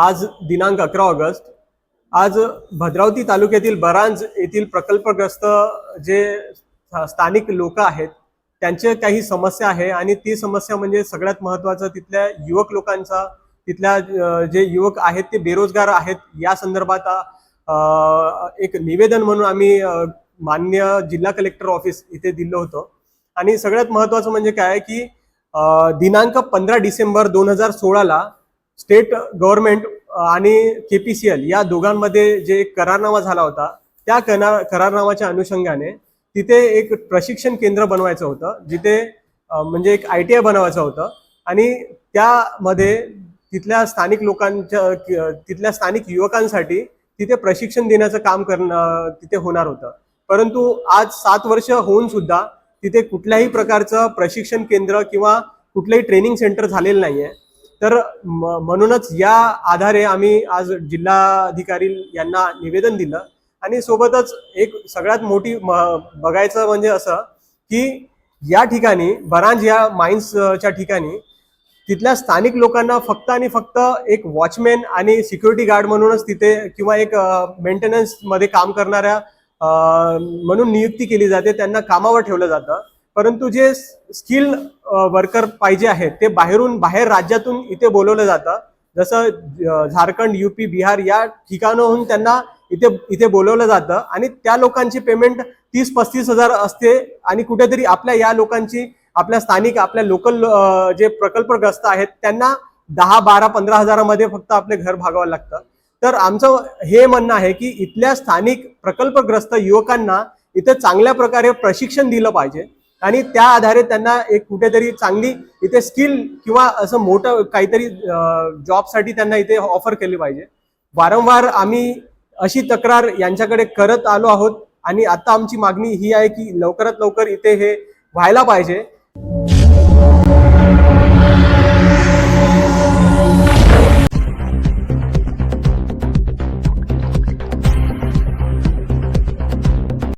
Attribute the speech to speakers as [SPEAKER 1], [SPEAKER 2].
[SPEAKER 1] आज दिनांक अकरा ऑगस्ट. आज भद्रावती तालुक्यातील बरांज येथील प्रकल्पग्रस्त जे स्थानिक लोक आहेत त्यांचे काही समस्या आहे आणि ती समस्या म्हणजे सगळ्यात महत्त्वाचं तिथल्या युवक लोकांचा तिथल्या जे युवक आहेत ते बेरोजगार आहेत या संदर्भात एक निवेदन म्हणून आम्ही मान्य जिल्हा कलेक्टर ऑफिस इथे दिलं होतं. आणि सगळ्यात महत्त्वाचं म्हणजे काय की दिनांक पंधरा डिसेंबर दोन हजार सोळाला स्टेट गव्हर्नमेंट आणि के पी सी एल या दोघांमध्ये जे एक करारनामा झाला होता त्या करार करारनामाच्या अनुषंगाने तिथे एक प्रशिक्षण केंद्र बनवायचं होतं जिथे म्हणजे एक आय टी आय बनवायचं होतं आणि त्यामध्ये तिथल्या स्थानिक लोकांच्या तिथल्या स्थानिक युवकांसाठी तिथे प्रशिक्षण देण्याचं काम करणं तिथे होणार होतं. परंतु आज सात वर्ष होऊन सुद्धा तिथे कुठल्याही प्रकारचं प्रशिक्षण केंद्र किंवा कुठलंही ट्रेनिंग सेंटर झालेलं नाही आहे तर म- म्हणूनच या आधारे आम्ही आज जिल्हाधिकारी यांना निवेदन दिलं. आणि सोबतच एक सगळ्यात मोठी म- बघायचं म्हणजे असं की या ठिकाणी बरांज या माइन्सच्या ठिकाणी तिथल्या स्थानिक लोकांना फक्त आणि फक्त एक वॉचमॅन आणि सिक्युरिटी गार्ड म्हणूनच तिथे किंवा एक मेंटेनन्समध्ये काम करणाऱ्या म्हणून नियुक्ती केली जाते. त्यांना कामावर ठेवलं जातं. परंतु जे स्किल वर्कर पाहिजे आहेत ते बाहेरून बाहेर राज्यातून इथे बोलवलं जातं. जसं झारखंड युपी बिहार या ठिकाणाहून त्यांना इथे इथे बोलवलं जातं. आणि त्या लोकांची पेमेंट तीस पस्तीस हजार असते. आणि कुठेतरी आपल्या या लोकांची आपल्या स्थानिक आपल्या लोकल जे प्रकल्पग्रस्त आहेत त्यांना दहा बारा पंधरा हजारामध्ये फक्त आपले घर भागावं लागतं. तर आमचं हे म्हणणं आहे की इथल्या स्थानिक प्रकल्पग्रस्त युवकांना इथं चांगल्या प्रकारे प्रशिक्षण दिलं पाहिजे. आणि त्या आधारे त्यांना एक कुठेतरी चांगली इथे स्किल किंवा असं मोठं काहीतरी जॉबसाठी त्यांना इथे ऑफर केली पाहिजे. वारंवार आम्ही अशी तक्रार यांच्याकडे करत आलो आहोत आणि आता आमची मागणी ही आहे की लवकरात लवकर इथे हे व्हायला पाहिजे.